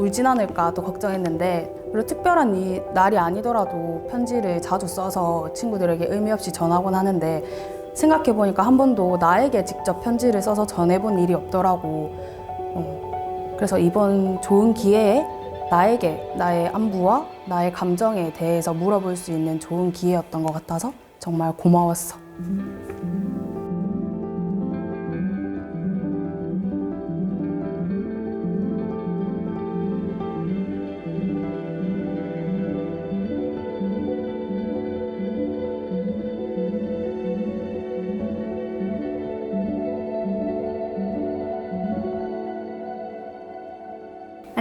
울진 않을까 또 걱정했는데 그리고 특별한 이, 날이 아니더라도 편지를 자주 써서 친구들에게 의미 없이 전하곤 하는데 생각해 보니까 한 번도 나에게 직접 편지를 써서 전해본 일이 없더라고. 어, 그래서 이번 좋은 기회에 나에게 나의 안부와 나의 감정에 대해서 물어볼 수 있는 좋은 기회였던 것 같아서 정말 고마웠어.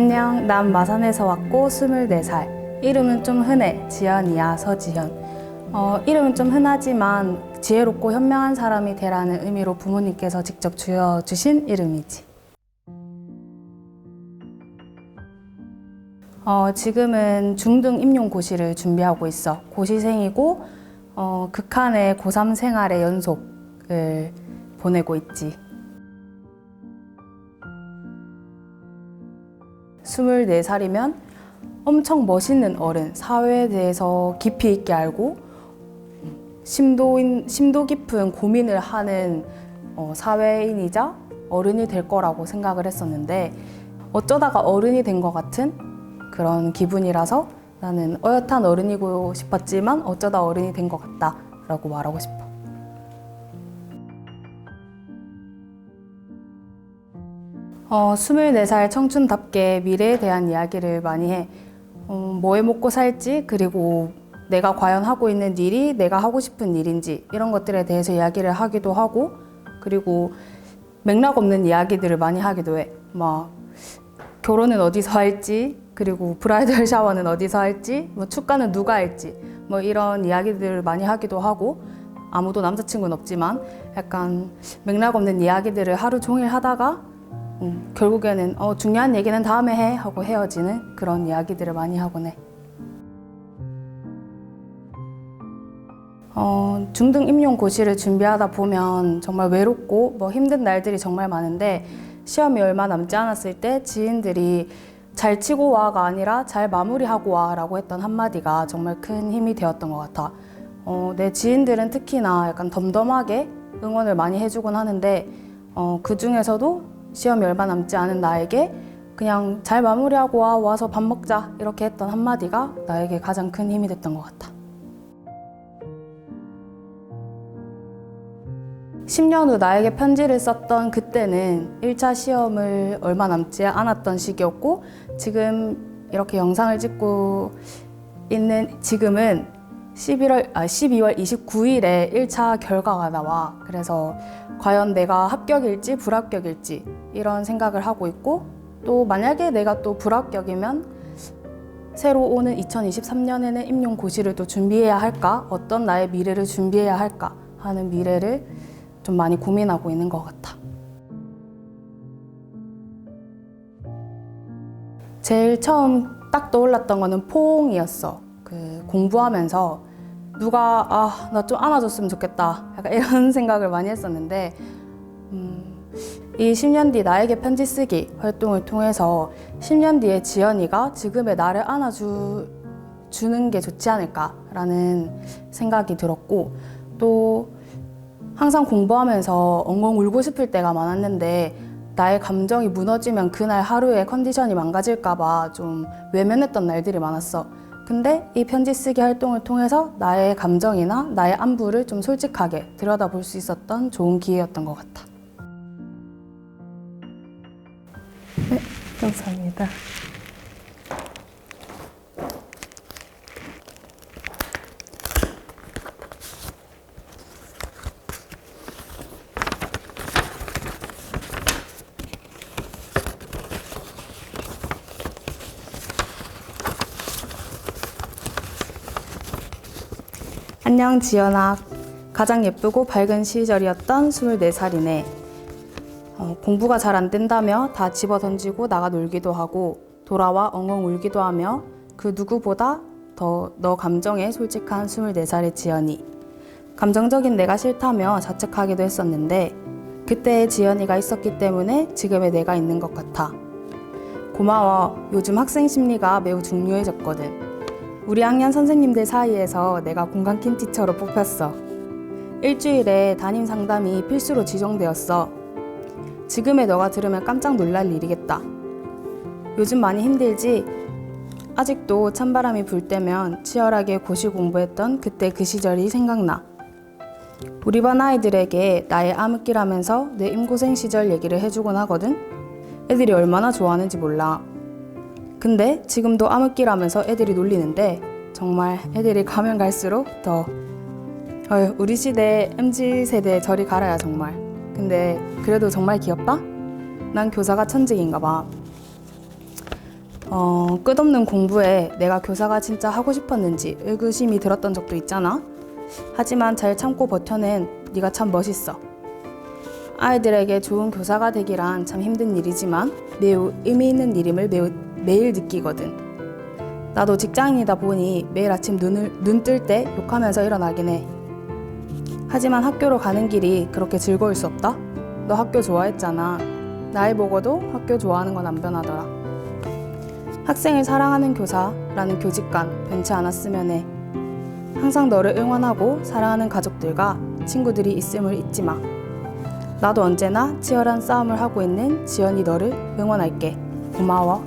안녕, 난 마산에서 왔고 24살. 이름은 좀 흔해, 지연이야, 서지현. 어, 이름은 좀 흔하지만 지혜롭고 현명한 사람이 되라는 의미로 부모님께서 직접 주어주신 이름이지. 어, 지금은 중등 임용 고시를 준비하고 있어. 고시생이고 어, 극한의 고3 생활의 연속을 보내고 있지. 24살이면 엄청 멋있는 어른, 사회에 대해서 깊이 있게 알고 심도인, 심도 깊은 고민을 하는 어, 사회인이자 어른이 될 거라고 생각을 했었는데 어쩌다가 어른이 된 것 같은 그런 기분이라서 나는 어엿한 어른이고 싶었지만 어쩌다 어른이 된 것 같다 라고 말하고 싶어. 어, 24살 청춘답게 미래에 대한 이야기를 많이 해. 어, 뭐해 먹고 살지, 그리고 내가 과연 하고 있는 일이 내가 하고 싶은 일인지, 이런 것들에 대해서 이야기를 하기도 하고, 그리고 맥락 없는 이야기들을 많이 하기도 해. 막, 결혼은 어디서 할지, 그리고 브라이덜 샤워는 어디서 할지, 뭐 축가는 누가 할지, 뭐 이런 이야기들을 많이 하기도 하고, 아무도 남자친구는 없지만, 약간 맥락 없는 이야기들을 하루 종일 하다가, 음, 결국에는 어, 중요한 얘기는 다음에 해 하고 헤어지는 그런 이야기들을 많이 하곤 해. 어, 중등 임용 고시를 준비하다 보면 정말 외롭고 뭐 힘든 날들이 정말 많은데 시험이 얼마 남지 않았을 때 지인들이 잘 치고 와가 아니라 잘 마무리하고 와라고 했던 한마디가 정말 큰 힘이 되었던 것 같아. 어, 내 지인들은 특히나 약간 덤덤하게 응원을 많이 해주곤 하는데 어, 그 중에서도 시험이 얼마 남지 않은 나에게 그냥 잘 마무리하고 와 와서 밥 먹자 이렇게 했던 한마디가 나에게 가장 큰 힘이 됐던 것 같아. 10년 후 나에게 편지를 썼던 그때는 1차 시험을 얼마 남지 않았던 시기였고 지금 이렇게 영상을 찍고 있는 지금은 11월, 아, 12월 29일에 1차 결과가 나와. 그래서 과연 내가 합격일지 불합격일지 이런 생각을 하고 있고 또 만약에 내가 또 불합격이면 새로 오는 2023년에는 임용 고시를 또 준비해야 할까? 어떤 나의 미래를 준비해야 할까? 하는 미래를 좀 많이 고민하고 있는 것 같아. 제일 처음 딱 떠올랐던 거는 포옹이었어. 그 공부하면서 누가 아 나 좀 안아줬으면 좋겠다. 약간 이런 생각을 많이 했었는데 음, 이 10년 뒤 나에게 편지 쓰기 활동을 통해서 10년 뒤에 지연이가 지금의 나를 안아주 주는 게 좋지 않을까라는 생각이 들었고 또 항상 공부하면서 엉엉 울고 싶을 때가 많았는데 나의 감정이 무너지면 그날 하루의 컨디션이 망가질까봐 좀 외면했던 날들이 많았어. 근데 이 편지 쓰기 활동을 통해서 나의 감정이나 나의 안부를 좀 솔직하게 들여다볼 수 있었던 좋은 기회였던 것 같아. 네, 감사합니다. 안녕 지연아. 가장 예쁘고 밝은 시절이었던 24살이네. 어, 공부가 잘 안 된다며 다 집어 던지고 나가 놀기도 하고 돌아와 엉엉 울기도 하며 그 누구보다 더 너 감정에 솔직한 24살의 지연이. 감정적인 내가 싫다며 자책하기도 했었는데 그때의 지연이가 있었기 때문에 지금의 내가 있는 것 같아. 고마워. 요즘 학생 심리가 매우 중요해졌거든. 우리 학년 선생님들 사이에서 내가 공감킨 티처로 뽑혔어. 일주일에 담임 상담이 필수로 지정되었어. 지금의 너가 들으면 깜짝 놀랄 일이겠다. 요즘 많이 힘들지? 아직도 찬바람이 불 때면 치열하게 고시 공부했던 그때 그 시절이 생각나. 우리 반 아이들에게 나의 암흑기라면서 내 임고생 시절 얘기를 해주곤 하거든? 애들이 얼마나 좋아하는지 몰라. 근데 지금도 암흑기라면서 애들이 놀리는데 정말 애들이 가면 갈수록 더 어휴, 우리 시대 MZ 세대 저리 가라야 정말. 근데 그래도 정말 귀엽다? 난 교사가 천직인가 봐. 어, 끝없는 공부에 내가 교사가 진짜 하고 싶었는지 의구심이 들었던 적도 있잖아. 하지만 잘 참고 버텨낸 네가 참 멋있어. 아이들에게 좋은 교사가 되기란 참 힘든 일이지만 매우 의미 있는 일임을 매우, 매일 느끼거든. 나도 직장인이다 보니 매일 아침 눈을 눈 뜰 때 욕하면서 일어나긴 해. 하지만 학교로 가는 길이 그렇게 즐거울 수 없다. 너 학교 좋아했잖아. 나이 먹어도 학교 좋아하는 건 안 변하더라. 학생을 사랑하는 교사라는 교직관 변치 않았으면 해. 항상 너를 응원하고 사랑하는 가족들과 친구들이 있음을 잊지 마. 나도 언제나 치열한 싸움을 하고 있는 지연이 너를 응원할게. 고마워.